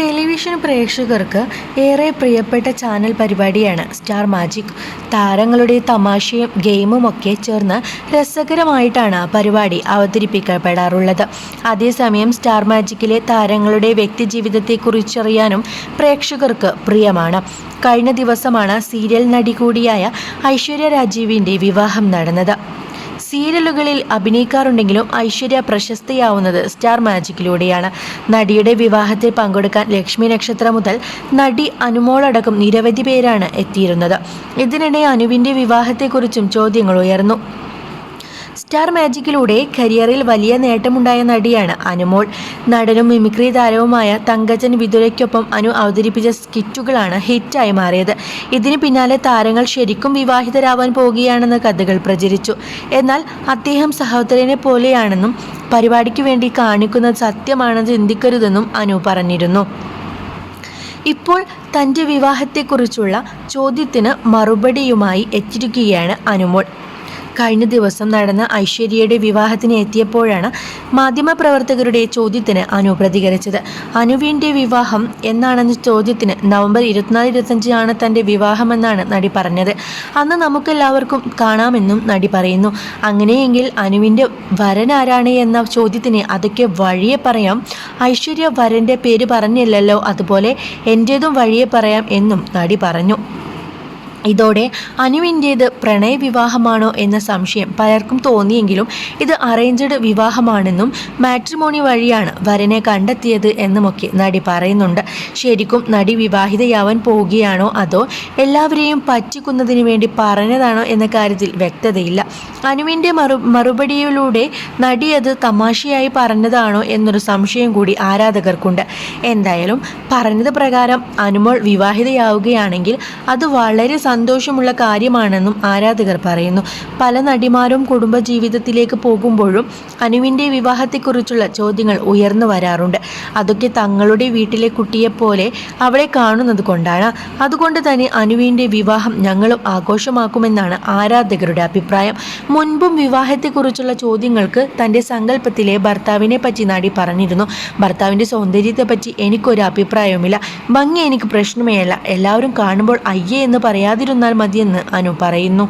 Television പ്രേക്ഷകർക്ക് ഏറെ പ്രിയപ്പെട്ട ചാനൽ പരിപാടിയാണ് സ്റ്റാർ മാജിക്. താരങ്ങളുടെ തമാശയും ഗെയിമും ഒക്കെ ചേർന്ന് രസകരമായിട്ടാണ് പരിപാടി അവതരിപ്പിക്കപ്പെടാറുള്ളത്. അതേസമയം സ്റ്റാർ മാജിക്കിലെ താരങ്ങളുടെ വ്യക്തിജീവിതത്തെക്കുറിച്ചറിയാനും പ്രേക്ഷകർക്ക് പ്രിയമാണ്. കഴിഞ്ഞ ദിവസമാണ് സീരിയൽ നടി കൂടിയായ ഐശ്വര്യ രാജീവിന്റെ വിവാഹം നടന്നത്. സീരിയലുകളിൽ അഭിനയിക്കാറുണ്ടെങ്കിലും ഐശ്വര്യ പ്രശസ്തയാവുന്നത് സ്റ്റാർ മാജിക്കിലൂടെയാണ്. നടിയുടെ വിവാഹത്തിൽ പങ്കെടുക്കാൻ ലക്ഷ്മി നക്ഷത്രം മുതൽ നടി അനുമോളടക്കം നിരവധി പേരാണ് എത്തിയിരുന്നത്. ഇതിനിടെ അനുവിന്റെ വിവാഹത്തെക്കുറിച്ചും ചോദ്യങ്ങൾ ഉയർന്നു. സ്റ്റാർ മാജിക്കിലൂടെ കരിയറിൽ വലിയ നേട്ടമുണ്ടായ നടിയാണ് അനുമോൾ. നടനും മിമിക്രി താരവുമായ തങ്കച്ചൻ വിതുരയ്ക്കൊപ്പം അനു അവതരിപ്പിച്ച സ്കിറ്റുകളാണ് ഹിറ്റായി മാറിയത്. ഇതിന് പിന്നാലെ താരങ്ങൾ ശരിക്കും വിവാഹിതരാവാൻ പോകുകയാണെന്ന കഥകൾ പ്രചരിച്ചു. എന്നാൽ അദ്ദേഹം സഹോദരനെ പോലെയാണെന്നും പരിപാടിക്ക് വേണ്ടി കാണിക്കുന്നത് സത്യമാണെന്ന് ചിന്തിക്കരുതെന്നും അനു പറഞ്ഞിരുന്നു. ഇപ്പോൾ തന്റെ വിവാഹത്തെക്കുറിച്ചുള്ള ചോദ്യത്തിന് മറുപടിയുമായി എത്തിരിക്കുകയാണ് അനുമോൾ. കഴിഞ്ഞ ദിവസം നടന്ന ഐശ്വര്യയുടെ വിവാഹത്തിന് എത്തിയപ്പോഴാണ് മാധ്യമപ്രവർത്തകരുടെ ചോദ്യത്തിന് അനു പ്രതികരിച്ചത്. അനുവിന്റെ വിവാഹം എന്നാണെന്ന ചോദ്യത്തിന് നവംബർ ഇരുപത്തിനാല് ഇരുപത്തഞ്ചിനാണ് തന്റെ വിവാഹമെന്നാണ് നടി പറഞ്ഞത്. അന്ന് നമുക്കെല്ലാവർക്കും കാണാമെന്നും നടി പറയുന്നു. അങ്ങനെയെങ്കിൽ അനുവിന്റെ വരൻ ആരാണ് എന്ന ചോദ്യത്തിന് അതൊക്കെ വഴിയെ പറയാം. ഐശ്വര്യ വരന്റെ പേര് പറഞ്ഞില്ലല്ലോ അതുപോലെ എന്റേതും വഴിയെ പറയാം എന്നും നടി പറഞ്ഞു. ഇതോടെ അനുവിന്റേത് പ്രണയവിവാഹമാണോ എന്ന സംശയം പലർക്കും തോന്നിയെങ്കിലും ഇത് അറേഞ്ച്ഡ് വിവാഹമാണെന്നും മാട്രിമോണി വഴിയാണ് വരനെ കണ്ടെത്തിയത് എന്നുമൊക്കെ നടി പറയുന്നുണ്ട്. ശരിക്കും നടി വിവാഹിതയാവാൻ പോവുകയാണോ അതോ എല്ലാവരെയും പറ്റിക്കുന്നതിന് വേണ്ടി പറഞ്ഞതാണോ എന്ന കാര്യത്തിൽ വ്യക്തതയില്ല. അനുവിന്റെ മറു മറുപടിയിലൂടെ നടി അത് തമാശയായി പറഞ്ഞതാണോ എന്നൊരു സംശയം കൂടി ആരാധകർക്കുണ്ട്. എന്തായാലും പറഞ്ഞത് പ്രകാരം അനുമോൾ വിവാഹിതയാവുകയാണെങ്കിൽ അത് വളരെ സന്തോഷമുള്ള കാര്യമാണെന്നും ആരാധകർ പറയുന്നു. പല നടിമാരും കുടുംബജീവിതത്തിലേക്ക് പോകുമ്പോഴും അനുവിന്റെ വിവാഹത്തെക്കുറിച്ചുള്ള ചോദ്യങ്ങൾ ഉയർന്നു വരാറുണ്ട്. അതൊക്കെ തങ്ങളുടെ വീട്ടിലെ കുട്ടിയെപ്പോലെ അവളെ കാണുന്നത് കൊണ്ടാണ്. അതുകൊണ്ട് തന്നെ അനുവിന്റെ വിവാഹം ഞങ്ങളും ആഘോഷമാക്കുമെന്നാണ് ആരാധകരുടെ അഭിപ്രായം. മുൻപും വിവാഹത്തെക്കുറിച്ചുള്ള ചോദ്യങ്ങൾക്ക് തന്റെ സങ്കല്പത്തിലെ ഭർത്താവിനെ പറ്റി നടി പറഞ്ഞിരുന്നു. ഭർത്താവിന്റെ സൗന്ദര്യത്തെപ്പറ്റി എനിക്കൊരു അഭിപ്രായവുമില്ല. ഭംഗി എനിക്ക് പ്രശ്നമേയല്ല. എല്ലാവരും കാണുമ്പോൾ അയ്യേ എന്ന് പറയാതിരുന്നാൽ മതിയെന്ന് അനു പറയുന്നു.